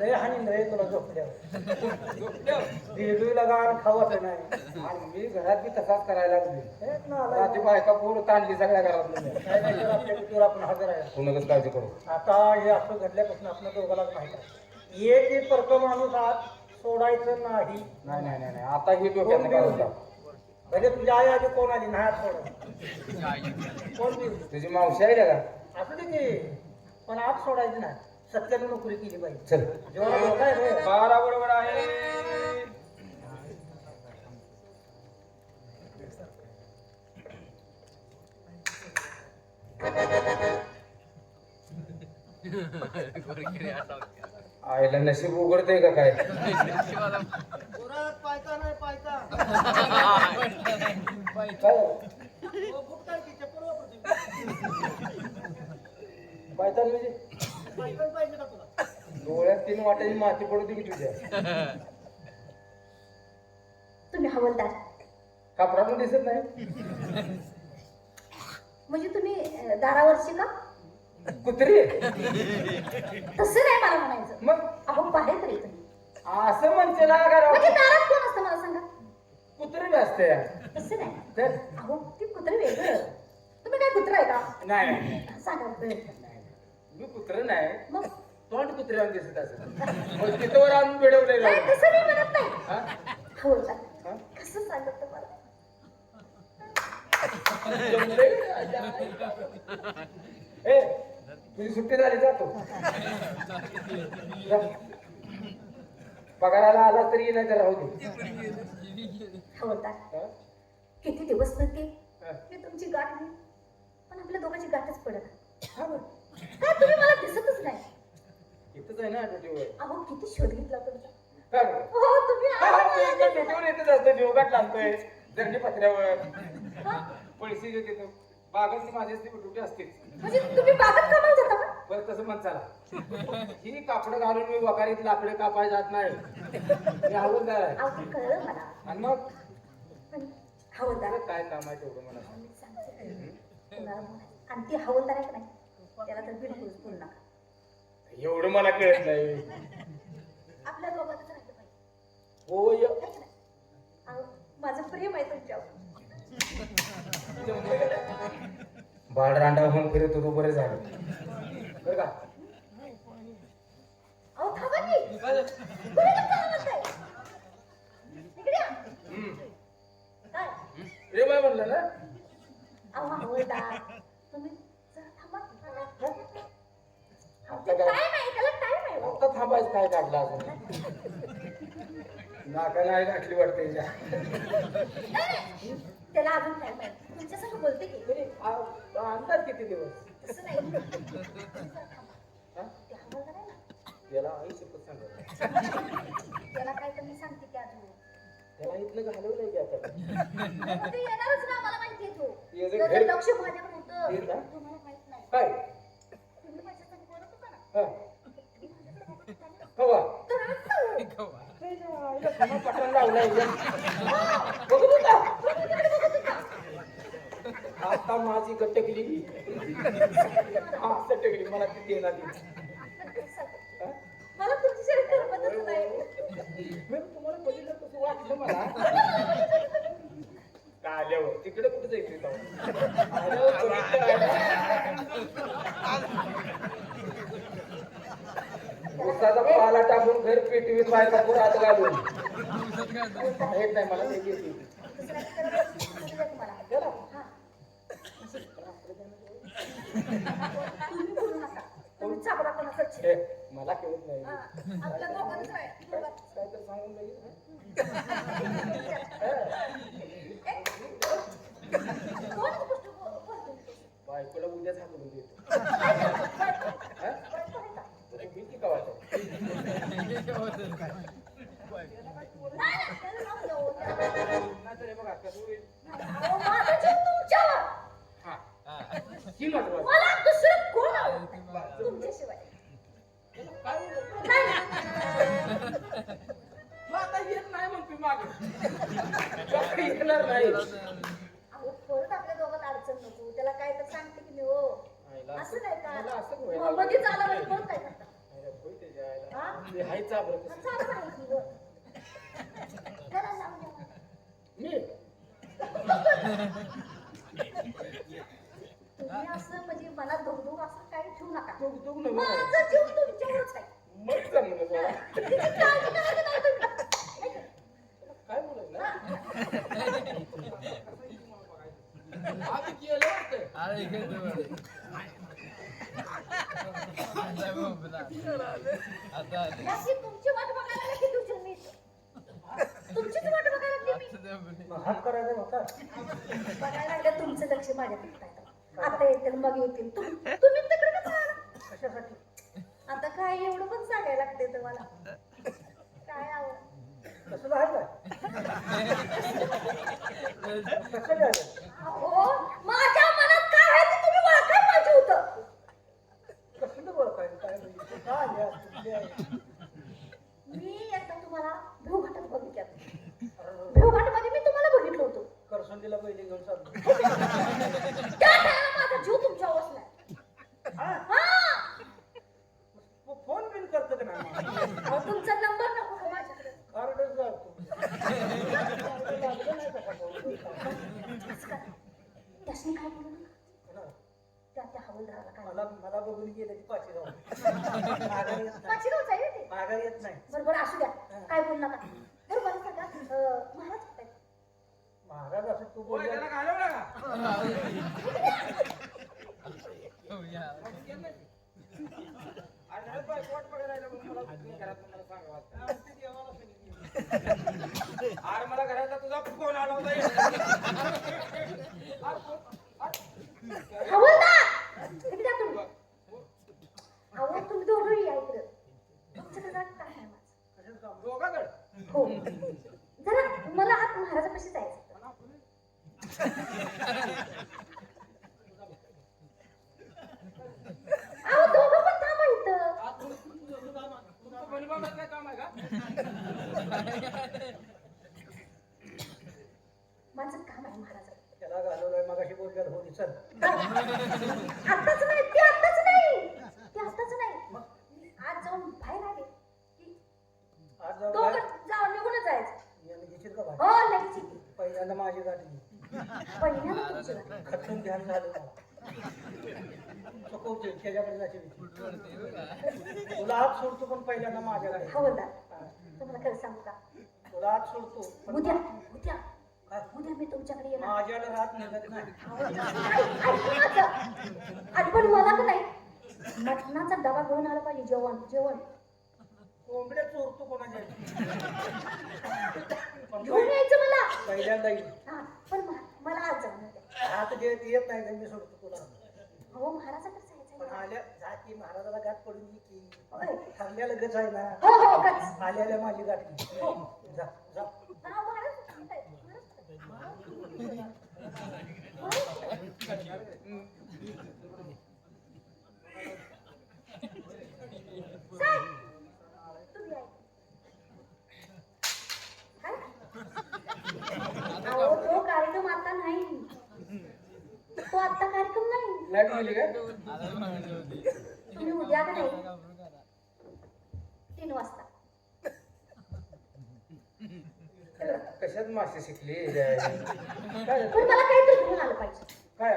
लय हानी रे तुला झोपल्यावर. दिदूला गाण खावत नाही. आणि मी घरात बी तसाच करायला लागली. लय. रात्री बायका पोर ताणली सगळ्या घरात आपण हजर आहे. कुणाच काळजी करू. आता हे असं घडल्यापासून आपल्या दोघालाच माहीत आहे. एक एक परक माणूस आत सोडायचं नाही. नाही नाही नाही नाही. आता ही डोक्यात काढून टाक. भले तुझी आई आधी कोण आली? नाही आत सोडत. कोण बी तुझी मावशी आहे का? असू दे की. पण आत सोडायची नाही. सत्याने नोकरी केली पाहिजे चल. जेव्हा धोका आहे रे. बारा बरोबर आहे. आईला नशीब उघडतंय का काय? पोरात पायता नाही पायता. काय हो, बुट काय की चप्पल वापरते. पायतान म्हणजे? पायतान पाहिजे का तुला? डोळ्यात तीन वाटाची माती पडू दे की तुझ्या. तुम्ही हवलदार. कापडातून दिसत नाही. म्हणजे तुम्ही दारावरची का? कुत्री तसं नाही मला म्हणायचं. मग? अहो बाहेर तरी तुम्ही. असं म्हणते ना घरावर म्हणजे दारात कोण असतं मला सांगा? कुत्री बी असते. तसं नाही. तर अहो ती कुत्र वेगळं. तुम्ही काय कुत्र आहे का? नाही. नाही सांगा बरं. मी कुत्र नाही. मग? तोंड कुत्र्यावर दिसत असत मग तिथं आणून मिळवलेलं नाही तसं नाही म्हणत नाही. हा? हवलदार हा? कसं सांगत तुम्हाला? ए तुझी सुट्टी झाली जातो जा. पगाराला आला तरी नाही तर राहू दे? किती दिवस नक्की हा. मी तुमची गाठ घेईन पण आपल्या दोघांची गाठच पडत हा. काय तुम्ही मला दिसतच नाही? इथंच आहे ना ड्युटीवर अहो किती शोध घेतला तुमचा? हो तुम्ही ड्युटीवर येतच असतो लागतोय. पत्र्यावर? पैसे देते बागाची माझी ड्युटी असते म्हणजे तुम्ही बागत कामाला बरं तसं म्हण चला. ही कापड घालून मी वकारीत लाकडे कापाय जात नाही. मी हवलदार आहे अहो कळलं मला. आणि मग? पण हवलदार काय काम आहे तेवढं मला सांग. मी सांगते. कुणाला बोलायचं. आणि ती हवलदार आहे का नाही? त्याला तर बिलकुल बोलू नका. एवढं मला कळत नाही. आपल्या दोघांच राहिलं पाहिजे होय. है का नाही? अहो, माझं प्रेम आहे तुमच्यावर. बाळ रांडा होऊन फिरत होतो बरं झालं. बरं का अहो थांबा की कुणीकडे चालला काय? इकडे या. हम्म. काय प्रेम आहे म्हणलं ना अहो हवलदार तुम्ही जरा थांबा? अहो, ते टाइम आहे त्याला टाइम आहे हो. आता थांबायचं काय काढलं अजून नाका नाही गाठली वाटते हिच्या. नाही, नाही. त्याला अजून टाइम आहे तुमच्या संग बोलते की तरी आ- अंदाज किती दिवस हा? आई शपथ सांगत त्याला काय तर मी सांगते की अजून. त्याला इथलं घालवलंय की आता? ते येणारच ना मला तो. लक्ष माझ्याकडे होतं? तुम्हाला माहीत नाही. काय? तुम्ही बोलत होता. कवा? लावलाय? होता आता माझी गटकली. सटकली. मला ती देणार? मला तुमची करमतच नाही. मी तुम्हाला बघितलं कसं वाटलं मला. का आल्यावर? तिकडे कुठे जायचं. उसाचा पाला टाकून घर पेटवीत बायका पुढे हात घालून. येत नाही मला ते येते. दुसऱ्या करायला तुम्हाला चला. हा. तुम्ही बोलू नका तुम्ही चाबडा पण असं हे, मला कळत नाही. आपल्या दोघांचं आहे दोघांचं. काय तर सांगून गोष्ट बोल- बोलतोय? बायकोला उद्याच हाकलून देतो? हा? आहे का? मी की वाटत नाही, नाही, त्याला नाव देऊ. नाहीतर हे बघा कसं होईल अहो, माझा जीव तुमच्यावर ही महत्वाचं मला दुसरं कोण आवडत? तुमच्याशिवाय. काय. मग आता येत नाही म्हणते माग. येणार नाही. अहो परत आपल्या दोघात अडचण नको. त्याला काय तर सांगते की आईला असं नाही का? मध्येच आला म्हणजे मग काय करता. हा? द्या. मी? तुम्ही असं म्हणजे मला धुगधुग असं काही ठेवू नका. दुख दुख नको माझा जीव तुमच्यावरच आहे. मग जमलं मला किती काळजी करायची नाही तुम्ही. काय बोलायला आम्ही केलं वाटतं याची तुमची वाट बघायला लागली की तुझी मी. तुमचीच वाट बघायला लागली मी. मग हात करायचा होता. बघायला लागलं तुमचं लक्ष माझ्याकडे आहे. आता येतील मग येतील. तुम- तुम्ही तिकडे का? कशासाठी? आता काय एवढं पण सांगायला लागते तुम्हाला. काय आवड? कसं आहे काय कसं झालं अहो माझ्या मनात काय आहे ते तुम्ही ओळखायला पाहिजे होतं. कसलं बरं काय म्हणजे आहे? मी एकदा तुम्हाला भेवघाटात बघितलं. अरे, भेवघाटमध्ये मी तुम्हाला बघितलं होतं. करसंडीला पहिले घेऊन चाललो त्या टायमाला माझा जीव तुमच्या बसलाय हा हा फो- फोन बिन करतो का नाही अहो, तुमचा नंबर नको का माझ्याकडे कार्डच जातो लागलं नाही का फोन? असं करा. त्यासनी काय बोलू? नका. त्या त्या हवलदाराला काय? मला मला बघून गेलं की माघार येत नाही? माझी रोज आहे ते माघार येत नाही. बरोबर असू द्या. काय बोलू नका. बरं मला सांगा. अं, महाराज कुठे आहेत? महाराज असं तू बोल मला घरात मला सांगावं वाटतं. अरे मला घराचा तुझा फोन आला होता हवलदार इकडे या तुम्ही अहो तुम्ही दोघंही या इकडं तुमच्याकडे जरा काम आहे माझं. कशाचं काम? दोघांकडे हो जरा मला आत महाराजापाशी जायचं अहो दोघं पण थांबा इथं तुमचं बलिबाबाचं काय काम आहे का माझं काम आहे महाराज. त्याला घालवलंय मगाशी बोलल्यात होती चल. आत्ताच नाही ते आत्ताच नाही. ते आत्ताच नाही. आज जाऊन बाहेर आले. आज? जाऊन निघूनच जायचं यानं घेशील का बाहेर? हो लगेच येते. पहिल्यांदा माझी गाठी तुमची गाडी. खचून ध्यान झालं मला चुकवते त्याच्याकडे जायची भीती. तुला आज सोडतो पण पहिल्यांदा माझ्या गाडी हवलदार तुम्हाला खरं सांगू का? तुला आज सोडतो पण उद्या उद्या. काय? उद्या मी तुमच्याकडे येणार. माझ्याला रात निघत नाही. आणि पण मला का नाही. मटणाचा डबा घेऊन आला पाहिजे जेवण जेवण. कोंबड्या चोरतो कोणाच्या पण घेऊन यायचं मला पहिल्यांदा येईल. हा पण म- मला आज जाऊन हात जे येत नाही मी सोडतो तुला. हो महाराजाकडे जायचं पण आहे. आल्या जाती महाराजाला गाठ पडून ये की. होय. थांबल्या लगेच आहे ना. हो हो कच आल्याला माझी गाठी जा जा हा, महाराज कुठे आहेत? महाराज कुठे आहेत? साहेब, तुम्ही आहे. काय? अहो, तो कार्यक्रम आता नाही तो आता कार्यक्रम नाही. लाइट गेली काय? तुम्ही उद्या का नाही? तीन वाजता. कशात मासे शिकली? काय पण मला काहीतरी घेऊन आलं पाहिजे. काय?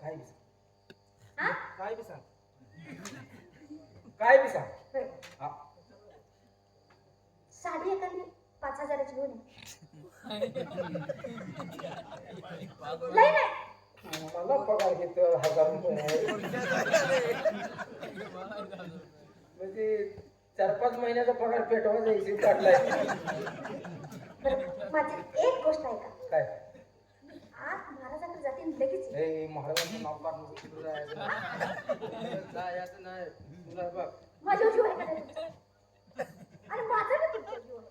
काय बी सांग. हा? काय बी सांग काय बी सांग होय. हा. साडी एखादी पाच हजाराची घेऊन ये. नाही नाही. मला पगार घेतो हजार रुपये. म्हणजे चार पाच महिन्याचा पगार पेटवा जायची काढलाय. माझी एक गोष्ट आहे का काय? आज महाराजाकडे जाते आणि लगेच ये. हे महाराजांचं नाव काढून तिकडं जायचं? नाही. जायचं नाही. तुला बघ. माझ्या जीव आहे. का नाही तुमचा? आणि माझा बी तुमच्या जीव आहे.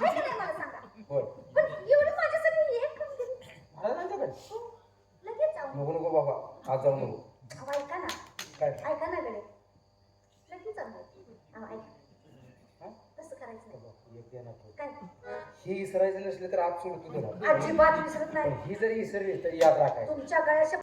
आहे का नाही मला सांगा? होय. पण एवढी माझ्यासाठी एक काम केली महाराजांच्याकडे हो, लगेच जाऊ नको नको बाबा आज जाऊ नको. अहो, ऐका ना. काय? ऐका ना गडे. लगेच जाऊ अहो, ऐका. हा? तसं करायचं नाही. एक द्या ना तो. काय? ही इसरायचं नसले तर आज सोडतो तुला. अजिबात विसरत नाही. ही जरी इसरली तरी याद राखायचं. तुमच्या गळ्याच्या